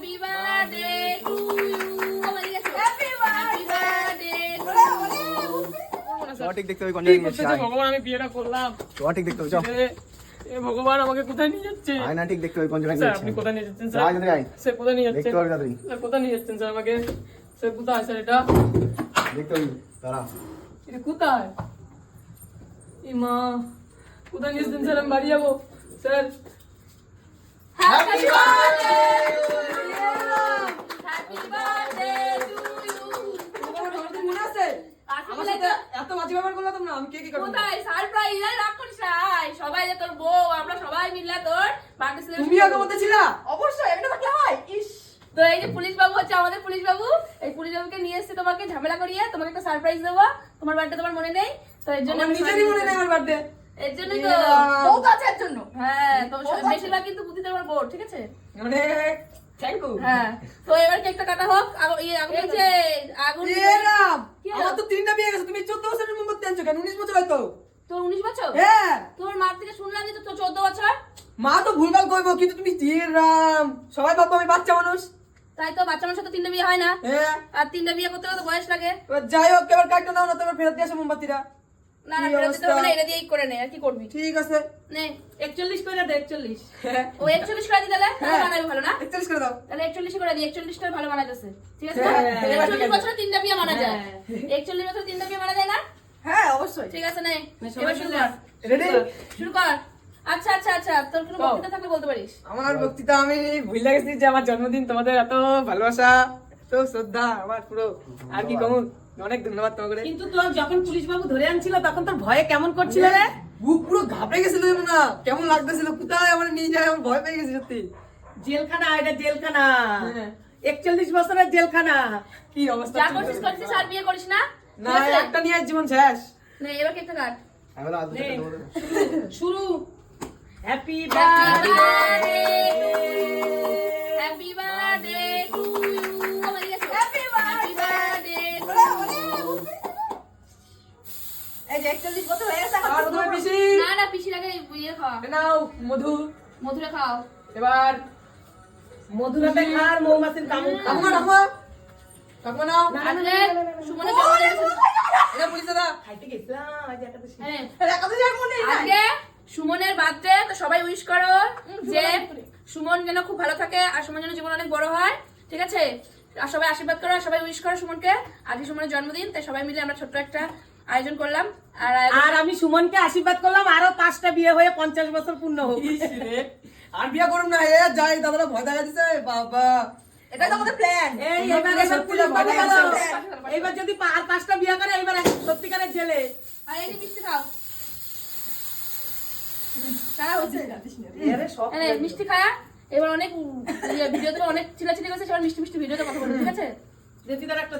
Happy birthday to you happy birthday সঠিক দেখতে হবে কি কন্টিনিউ করতেছে ভগবান আমি বিয়েটা করলাম। সঠিক দেখতে হবে চল। এ, ভগবান আমাকে কোথায় নিয়ে যাচ্ছে? আয় ঠিক দেখতে হবে আপনি কোথায় নিয়ে যাচ্ছেন স্যার? যদি আয় স্যার কোথায় নিয়ে দেখতে যাচ্ছেন? স্যার কোথায় নিয়ে যাচ্ছেন স্যার আমাকে? স্যার কোথায় স্যার এটা? দেখতে পারবি দাঁড়া। এটা কোথায়? এই মা কোথায় নিয়ে যাচ্ছেন স্যার? আমি বাড়ি যাব। স্যার। হ্যাপি বার্থডে ব্যবহার করল তোমরা আমি কে কি করব? কোথায়? সারপ্রাইজ আর রাগ করিস না সবাই যে তোর বউ আমরা সবাই মিললে তোর বার্থডে তুমি আগে মধ্যে ছিলা? অবশ্যই এটা থাকলে হয় ইস। তো এই যে পুলিশ বাবু হচ্ছে আমাদের পুলিশ বাবু এই পুলিশ বাবুকে নিয়ে এসেছে তোমাকে ঝামেলা করিয়ে তোমাকে একটা সারপ্রাইজ দেবো। তোমার বার্থডে তোমার মনে নেই তো এর জন্য আমি নিজেরই মনে নেই আমার বার্থডে। এর জন্যই তো এরাম। বউ তো আছে এর জন্য। হ্যাঁ তো বেশিরভাগ কিন্তু বুদ্ধি তোমার বোর ঠিক আছে? মানে থ্যাংক ইউ হ্যাঁ তো এবার কেকটা কাটা হোক আগু- ইয়ে আগুন হচ্ছে আগুন? আমার তো তিনটা বিয়ে গেছে তুমি 14 বছরের মোমবাতি আনছো কেন? 19 বছর হয়তো। তোর উনিশ বছর? হ্যাঁ। তোর মার থেকে শুনলাম যে তোর চোদ্দ বছর? মা তো ভুলভাল কইবো কিন্তু তুমি রাম সবাই ভাববো আমি বাচ্চা মানুষ। তাই তো বাচ্চা মানুষের তো তিনটা বিয়ে হয় না। হ্যাঁ। আর তিনটা বিয়ে করতে তো বয়স লাগে। যাই হোক এবার কাটতে দাও না তোমার ফেরত দিয়ে আসো মোমবাতিটা। না না কি ফেরত দিতে অবস্থা? হবে না এটা দিয়েই করে নে আর কি করবি? ঠিক আছে। নে। একচল্লিশ করে দে একচল্লিশ। ও একচল্লিশ করে দিতে তাহলে। বানাবি ভালো না? 41 করে দাও। তাহলে একচল্লিশ করে দিই একচল্লিশটা ভালো ঠিক আছে? একচল্লিশ ঠিক আছে। বছরে তিনটা বিয়ে মানা যায়। একচল্লিশ বছরে তিনটা বিয়ে মানা যায় না? হ্যাঁ অবশ্যই। ঠিক আছে নে। এবার শুরু কর। রেডি শুরু কর। আচ্ছা আচ্ছা আচ্ছা তোর কোনো বক্তৃতা থাকলে বলতে পারিস? আমার বক্তৃতা আমি ভুলে গেছি যে আমার জন্মদিন তোমাদের এত ভালোবাসা এত শ্রদ্ধা আমার পুরো। আর কি কমু অনেক ধন্যবাদ তোমাকে কিন্তু তোর যখন পুলিশ বাবু ধরে আনছিল তখন তোর ভয়ে কেমন করছিল রে? বুক পুরো ঘাবড়ে গেছিল না। কেমন লাগতেছিল? কোথায় আমার নিয়ে যায়? আমার ভয় পেয়ে গেছি সত্যি। জেলখানা এটা জেলখানা। হ্যাঁ। একচল্লিশ বছরের জেলখানা। কি অবস্থা? যা করছিস করছিস আর বিয়ে করিস না? না একটা নিয়ে জীবন শেষ। নে এবার কাট তো। শুরু। হ্যাপি Happy না না পিসির ইয়ে খাওয়া। নাও মধু। মধুরে খাও। এবার মধুরাতে খার মৌমাছির কামড় খা। ঠাকুমা ঠাকুমা ঠাকুমা নাও। আজকে সুমনের জন্মদিন এটা পুলিশ দাদা। খাইতে গেছিলাম আজ একাদশী। হ্যাঁ, একাতে যাই মনে আজকে সুমনের বার্থডে তো সবাই উইশ করো যে সুমন যেন খুব ভালো থাকে আর সুমন যেন জীবন অনেক বড় হয় ঠিক আছে? আর সবাই আশীর্বাদ করো আর সবাই উইশ করো সুমনকে। আজকে সুমনের জন্মদিন তাই সবাই মিলে আমরা ছোট্ট একটা আয়োজন করলাম আর আর আমি সুমনকে আশীর্বাদ করলাম আরও পাঁচটা বিয়ে হয়ে পঞ্চাশ বছর পূর্ণ হোক। আর বিয়ে করুন না এ যাই দাদারা ভয় দেখা দিছে বাবা। এটা তো আমাদের প্ল্যান এই এবার যদি আর পাঁচটা বিয়ে করে এবার সত্যিকারের জেলে আর এই মিষ্টি খাও। নে, মিষ্টি খায়া। এবার অনেক ইয়ে, ভিডিওতে অনেক চিলাচিলি করছে সবার মিষ্টি মিষ্টি ভিডিওতে কথা বলবে ঠিক আছে? একটা